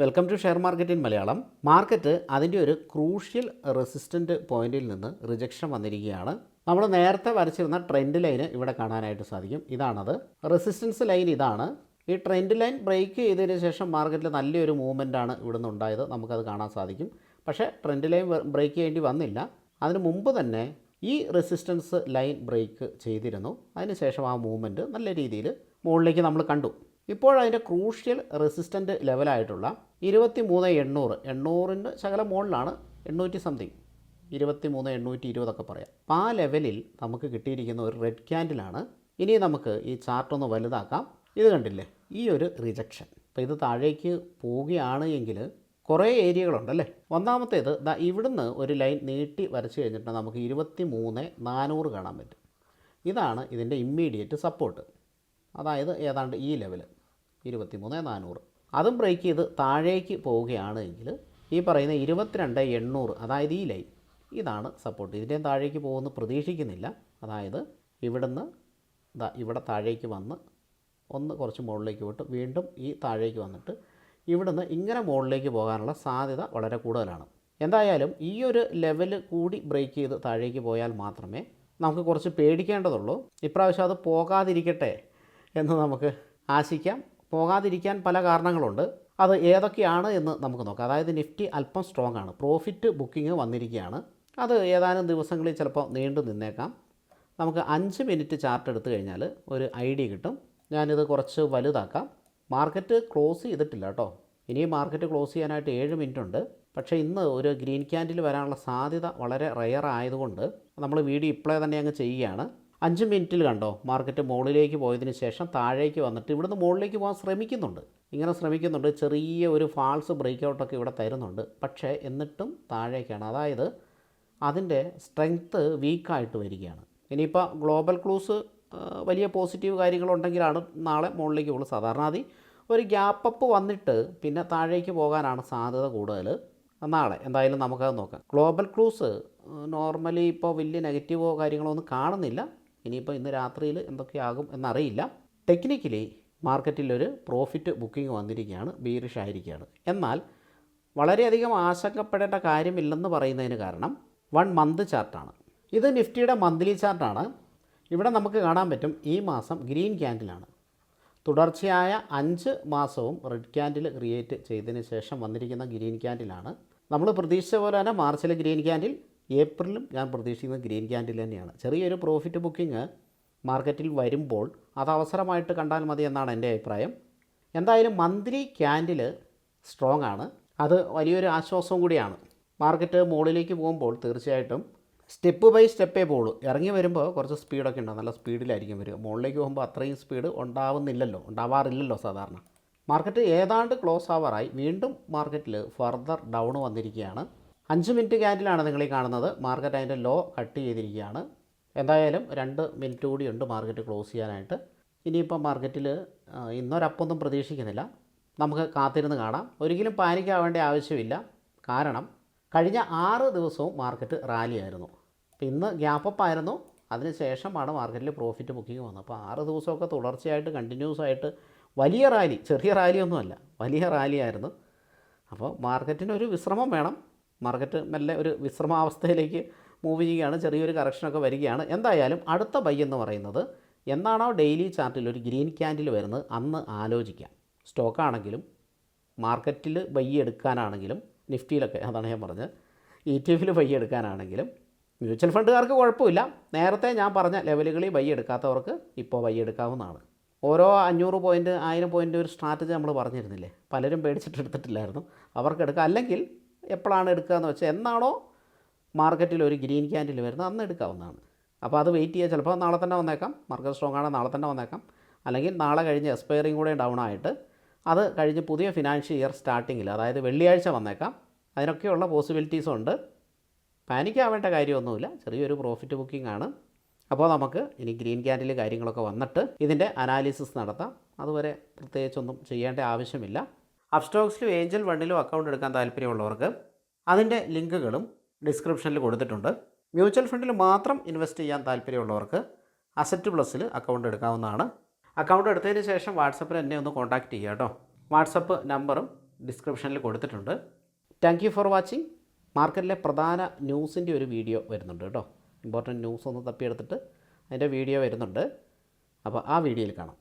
Welcome to share market in Malayalam market അതിന്റെ ഒരു crucial resistant പോയിന്റിൽ നിന്ന് റിജക്ഷൻ വന്നിരിക്കുകയാണ്. നമ്മൾ നേരത്തെ വരച്ചിരുന്ന ട്രെൻഡ് ലൈന് ഇവിടെ കാണാനായിട്ട് സാധിക്കും. ഇതാണത്. റെസിസ്റ്റൻസ് ലൈൻ ഇതാണ്. ഈ ട്രെൻഡ് ലൈൻ ബ്രേക്ക് ചെയ്തതിന് ശേഷം മാർക്കറ്റിൽ നല്ലൊരു മൂവ്മെന്റ് ആണ് ഇവിടുന്ന് ഉണ്ടായത്. നമുക്കത് കാണാൻ സാധിക്കും. പക്ഷേ ട്രെൻഡ് ലൈൻ ബ്രേക്ക് ചെയ്യേണ്ടി വന്നില്ല. അതിന് മുമ്പ് തന്നെ ഈ റെസിസ്റ്റൻസ് ലൈൻ ബ്രേക്ക് ചെയ്തിരുന്നു. അതിനുശേഷം ആ മൂവ്മെന്റ് നല്ല രീതിയിൽ മുകളിലേക്ക് നമ്മൾ കണ്ടു. ഇപ്പോഴതിന്റെ ക്രൂഷ്യൽ റെസിസ്റ്റന്റ് ലെവലായിട്ടുള്ള ഇരുപത്തി മൂന്ന് എണ്ണൂറ് എണ്ണൂറിന്റെ ശകലം മുകളിലാണ് എണ്ണൂറ്റി സംതിങ്. ഇരുപത്തി മൂന്ന് എണ്ണൂറ്റി ഇരുപതൊക്കെ പറയാം. അപ്പോൾ ആ ലെവലിൽ നമുക്ക് കിട്ടിയിരിക്കുന്ന ഒരു റെഡ് ക്യാൻഡിലാണ് ഇനി നമുക്ക് ഈ ചാർട്ടൊന്ന് വലുതാക്കാം. ഇത് കണ്ടില്ലേ? ഈ ഒരു റിജക്ഷൻ. അപ്പോൾ ഇത് താഴേക്ക് പോവുകയാണ് എങ്കിൽ കുറേ ഏരിയകളുണ്ടല്ലേ? ഒന്നാമത്തേത് ദാ ഇവിടുന്ന് ഒരു ലൈൻ നീട്ടി വരച്ച് കഴിഞ്ഞിട്ട് നമുക്ക് ഇരുപത്തി മൂന്ന് നാനൂറ് കാണാൻ പറ്റും. ഇതാണ് ഇതിന്റെ ഇമ്മീഡിയറ്റ് സപ്പോർട്ട്. അതായത് ഏതാണ്ട് ഈ ലെവൽ ഇരുപത്തി മൂന്ന് നാനൂറ്. അതും ബ്രേക്ക് ചെയ്ത് താഴേക്ക് പോവുകയാണ് എങ്കിൽ ഈ പറയുന്ന ഇരുപത്തിരണ്ട് എണ്ണൂറ് അതായത് ഈ ലൈൻ ഇതാണ് സപ്പോർട്ട് ഇതിന്റെയും താഴേക്ക് പോകുമെന്ന് പ്രതീക്ഷിക്കുന്നില്ല. അതായത് ഇവിടുന്ന് ഇവിടെ താഴേക്ക് വന്ന് ഒന്ന് കുറച്ച് മുകളിലേക്ക് വിട്ട് വീണ്ടും ഈ താഴേക്ക് വന്നിട്ട് ഇവിടുന്ന് ഇങ്ങനെ മുകളിലേക്ക് പോകാനുള്ള സാധ്യത വളരെ കൂടുതലാണ്. എന്തായാലും ഈ ഒരു ലെവൽ കൂടി ബ്രേക്ക് ചെയ്ത് താഴേക്ക് പോയാൽ മാത്രമേ നമുക്ക് കുറച്ച് പേടിക്കേണ്ടതുള്ളൂ. ഇപ്രാവശ്യം അത് പോകാതിരിക്കട്ടെ എന്ന് നമുക്ക് ആശിക്കാം. പോകാതിരിക്കാൻ പല കാരണങ്ങളുണ്ട്. അത് ഏതൊക്കെയാണ് എന്ന് നമുക്ക് നോക്കാം. അതായത് നിഫ്റ്റി അല്പം സ്ട്രോങ് ആണ്. പ്രോഫിറ്റ് ബുക്കിംഗ് വന്നിരിക്കുകയാണ്. അത് ഏതാനും ദിവസങ്ങളിൽ ചിലപ്പോൾ നീണ്ടു നിന്നേക്കാം. നമുക്ക് അഞ്ച് മിനിറ്റ് ചാർട്ട് എടുത്തു കഴിഞ്ഞാൽ ഒരു ഐഡിയ കിട്ടും. ഞാനിത് കുറച്ച് വലുതാക്കാം. മാർക്കറ്റ് ക്ലോസ് ചെയ്തിട്ടില്ല കേട്ടോ. ഇനി മാർക്കറ്റ് ക്ലോസ് ചെയ്യാനായിട്ട് ഏഴ് മിനിറ്റ് ഉണ്ട്. പക്ഷേ ഇന്ന് ഒരു ഗ്രീൻ ക്യാൻഡിൽ വരാനുള്ള സാധ്യത വളരെ റയർ ആയതുകൊണ്ട് നമ്മൾ വീഡിയോ ഇപ്പോഴേ തന്നെ അങ്ങ് ചെയ്യുകയാണ്. അഞ്ച് മിനിറ്റിൽ കണ്ടോ മാർക്കറ്റ് മുകളിലേക്ക് പോയതിന് ശേഷം താഴേക്ക് വന്നിട്ട് ഇവിടുന്ന് മുകളിലേക്ക് പോകാൻ ശ്രമിക്കുന്നുണ്ട്. ഇങ്ങനെ ശ്രമിക്കുന്നുണ്ട് ചെറിയ ഒരു ഫാൾസ് ബ്രേക്ക് ഔട്ടൊക്കെ ഇവിടെ തരുന്നുണ്ട്. പക്ഷേ എന്നിട്ടും താഴേക്കാണ്. അതായത് അതിന്റെ സ്ട്രെങ്ത്ത് വീക്കായിട്ട് വരികയാണ്. ഇനിയിപ്പോൾ ഗ്ലോബൽ ക്ലൂസ് വലിയ പോസിറ്റീവ് കാര്യങ്ങളുണ്ടെങ്കിലാണ് നാളെ മുകളിലേക്ക് സാധാരണ അതി ഒരു ഗ്യാപ്പ് അപ്പ് വന്നിട്ട് പിന്നെ താഴേക്ക് പോകാനാണ് സാധ്യത കൂടുതൽ. നാളെ എന്തായാലും നമുക്കത് നോക്കാം. ഗ്ലോബൽ ക്ലൂസ് നോർമലി ഇപ്പോൾ വലിയ നെഗറ്റീവോ കാര്യങ്ങളോ ഒന്നും കാണുന്നില്ല. ഇനിയിപ്പോൾ ഇന്ന് രാത്രിയിൽ എന്തൊക്കെയാകും എന്നറിയില്ല. ടെക്നിക്കലി മാർക്കറ്റിലൊരു പ്രോഫിറ്റ് ബുക്കിംഗ് വന്നിരിക്കുകയാണ് ബീറിഷ് ആയിരിക്കുകയാണ്. എന്നാൽ വളരെയധികം ആശങ്കപ്പെടേണ്ട കാര്യമില്ലെന്ന് പറയുന്നതിന് കാരണം വൺ മന്ത് ചാർട്ടാണ് ഇത് നിഫ്റ്റിയുടെ മന്ത്ലി ചാർട്ടാണ് ഇവിടെ നമുക്ക് കാണാൻ പറ്റും ഈ മാസം ഗ്രീൻ ക്യാൻഡിലാണ് തുടർച്ചയായ അഞ്ച് മാസവും റെഡ് ക്യാൻഡിൽ ക്രിയേറ്റ് ചെയ്തതിന് ശേഷം വന്നിരിക്കുന്ന ഗ്രീൻ ക്യാൻഡിലാണ് നമ്മൾ പ്രതീക്ഷിച്ച പോലെ തന്നെ മാർച്ചിലെ ഗ്രീൻ ക്യാൻഡിൽ ഏപ്രിലും ഞാൻ പ്രതീക്ഷിക്കുന്നത് ഗ്രീൻ ക്യാൻഡിൽ തന്നെയാണ്. ചെറിയൊരു പ്രോഫിറ്റ് ബുക്കിംഗ് മാർക്കറ്റിൽ വരുമ്പോൾ അത് അവസരമായിട്ട് കണ്ടാൽ മതി എന്നാണ് എന്റെ അഭിപ്രായം. എന്തായാലും മന്ത്ലി ക്യാൻഡിൽ സ്ട്രോങ് ആണ്. അത് വലിയൊരു ആശ്വാസവും കൂടിയാണ്. മാർക്കറ്റ് മുകളിലേക്ക് പോകുമ്പോൾ തീർച്ചയായിട്ടും സ്റ്റെപ്പ് ബൈ സ്റ്റെപ്പേ പോകുള്ളൂ ഇറങ്ങി വരുമ്പോൾ കുറച്ച് സ്പീഡൊക്കെ ഉണ്ടാവും. നല്ല സ്പീഡിലായിരിക്കും വരിക. മുകളിലേക്ക് പോകുമ്പോൾ അത്രയും സ്പീഡ് ഉണ്ടാവുന്നില്ലല്ലോ. ഉണ്ടാവാറില്ലല്ലോ സാധാരണ. മാർക്കറ്റ് ഏതാണ്ട് ക്ലോസ് ആവാറായി വീണ്ടും മാർക്കറ്റിൽ ഫർദർ ഡൗൺ വന്നിരിക്കുകയാണ്. അഞ്ച് മിനിറ്റ് ക്യാൻഡിലാണ് നിങ്ങൾ ഈ കാണുന്നത്. മാർക്കറ്റ് അതിന്റെ ലോ കട്ട് ചെയ്തിരിക്കുകയാണ്. എന്തായാലും രണ്ട് മിനിറ്റ് കൂടിയുണ്ട് മാർക്കറ്റ് ക്ലോസ് ചെയ്യാനായിട്ട്. ഇനിയിപ്പോൾ മാർക്കറ്റിൽ ഇന്നൊരപ്പൊന്നും പ്രതീക്ഷിക്കുന്നില്ല. നമുക്ക് കാത്തിരുന്ന് കാണാം. ഒരിക്കലും പാനിക് ആവേണ്ട ആവശ്യമില്ല. കാരണം കഴിഞ്ഞ ആറ് ദിവസവും മാർക്കറ്റ് റാലി ആയിരുന്നു അപ്പോൾ ഇന്ന് ഗ്യാപ്പ് അപ്പ് ആയിരുന്നു അതിനുശേഷമാണ് മാർക്കറ്റിൽ പ്രോഫിറ്റ് ബുക്കിംഗ് വന്നത്. അപ്പോൾ ആറ് ദിവസമൊക്കെ തുടർച്ചയായിട്ട് കണ്ടിന്യൂസ് ആയിട്ട് വലിയ റാലി ചെറിയ റാലിയൊന്നുമല്ല വലിയ റാലിയായിരുന്നു. അപ്പോൾ മാർക്കറ്റിന് ഒരു വിശ്രമം വേണം. മാർക്കറ്റ് മെല്ലെ ഒരു വിശ്രമാവസ്ഥയിലേക്ക് മൂവ് ചെയ്യുകയാണ്. ചെറിയൊരു കറക്ഷനൊക്കെ വരികയാണ്. എന്തായാലും അടുത്ത ബൈ എന്ന് പറയുന്നത് എന്നാണോ ഡെയിലി ചാർട്ടിൽ ഒരു ഗ്രീൻ ക്യാൻഡിൽ വരുന്നത്? അന്ന് ആലോചിക്കാം. സ്റ്റോക്കാണെങ്കിലും മാർക്കറ്റിൽ ബൈ എടുക്കാനാണെങ്കിലും നിഫ്റ്റിയിലൊക്കെ അതാണ് ഞാൻ പറഞ്ഞത്. ഇ ടി എഫിൽ ബൈ എടുക്കാനാണെങ്കിലും മ്യൂച്വൽ ഫണ്ടുകാർക്ക് കുഴപ്പമില്ല. നേരത്തെ ഞാൻ പറഞ്ഞ ലെവലുകളിൽ ബൈ എടുക്കാത്തവർക്ക് ഇപ്പോൾ ബൈ എടുക്കാവുന്നതാണ്. ഓരോ അഞ്ഞൂറ് പോയിന്റ് ആയിരം പോയിന്റ് ഒരു സ്ട്രാറ്റജി നമ്മൾ പറഞ്ഞിരുന്നില്ലേ? പലരും പേടിച്ചിട്ട് എടുത്തിട്ടില്ലായിരുന്നു. അവർക്ക് എടുക്കാം. അല്ലെങ്കിൽ എപ്പോഴാണ് എടുക്കുക എന്ന് വെച്ചാൽ എന്നാണോ മാർക്കറ്റിൽ ഒരു ഗ്രീൻ ക്യാൻഡിൽ വരുന്നത് അന്ന് എടുക്കാവുന്നതാണ്. അപ്പോൾ അത് വെയിറ്റ് ചെയ്യുക ചിലപ്പോൾ നാളെ തന്നെ വന്നേക്കാം. മാർക്കറ്റ് സ്ട്രോങ് ആണ് നാളെ തന്നെ വന്നേക്കാം. അല്ലെങ്കിൽ നാളെ കഴിഞ്ഞ് എക്സ്പയറിങ് കൂടെ ഡൗൺ ആയിട്ട് അത് കഴിഞ്ഞ് പുതിയ ഫിനാൻഷ്യൽ ഇയർ സ്റ്റാർട്ടിങ്ങിൽ അതായത് വെള്ളിയാഴ്ച വന്നേക്കാം. അതിനൊക്കെയുള്ള പോസിബിലിറ്റീസും ഉണ്ട്. പാനിക് ആവേണ്ട കാര്യമൊന്നുമില്ല. ചെറിയൊരു പ്രോഫിറ്റ് ബുക്കിംഗ് ആണ്. അപ്പോൾ നമുക്ക് ഇനി ഗ്രീൻ ക്യാൻഡിൽ കാര്യങ്ങളൊക്കെ വന്നിട്ട് ഇതിന്റെ അനാലിസിസ് നടത്താം. അതുവരെ പ്രത്യേകിച്ചൊന്നും ചെയ്യേണ്ട ആവശ്യമില്ല. അപ്സ്റ്റോക്സിലും ഏഞ്ചൽ വണ്ണിലും അക്കൗണ്ട് എടുക്കാൻ താല്പര്യമുള്ളവർക്ക് അതിന്റെ ലിങ്കുകളും ഡിസ്ക്രിപ്ഷനിൽ കൊടുത്തിട്ടുണ്ട്. മ്യൂച്വൽ ഫണ്ടിൽ മാത്രം ഇൻവെസ്റ്റ് ചെയ്യാൻ താല്പര്യമുള്ളവർക്ക് അസറ്റ് പ്ലസ്സിൽ അക്കൗണ്ട് എടുക്കാവുന്നതാണ്. അക്കൗണ്ട് എടുത്തതിന് ശേഷം വാട്സപ്പിൽ എന്നെ ഒന്ന് കോൺടാക്റ്റ് ചെയ്യുക കേട്ടോ വാട്സപ്പ് നമ്പറും ഡിസ്ക്രിപ്ഷനിൽ കൊടുത്തിട്ടുണ്ട്. താങ്ക് യു ഫോർ വാച്ചിങ് മാർക്കറ്റിലെ പ്രധാന ന്യൂസിന്റെ ഒരു വീഡിയോ വരുന്നുണ്ട് കേട്ടോ ഇമ്പോർട്ടന്റ് ന്യൂസ് ഒന്ന് തപ്പിയെടുത്തിട്ട് അതിന്റെ വീഡിയോ വരുന്നുണ്ട്. അപ്പോൾ ആ വീഡിയോയിൽ കാണാം.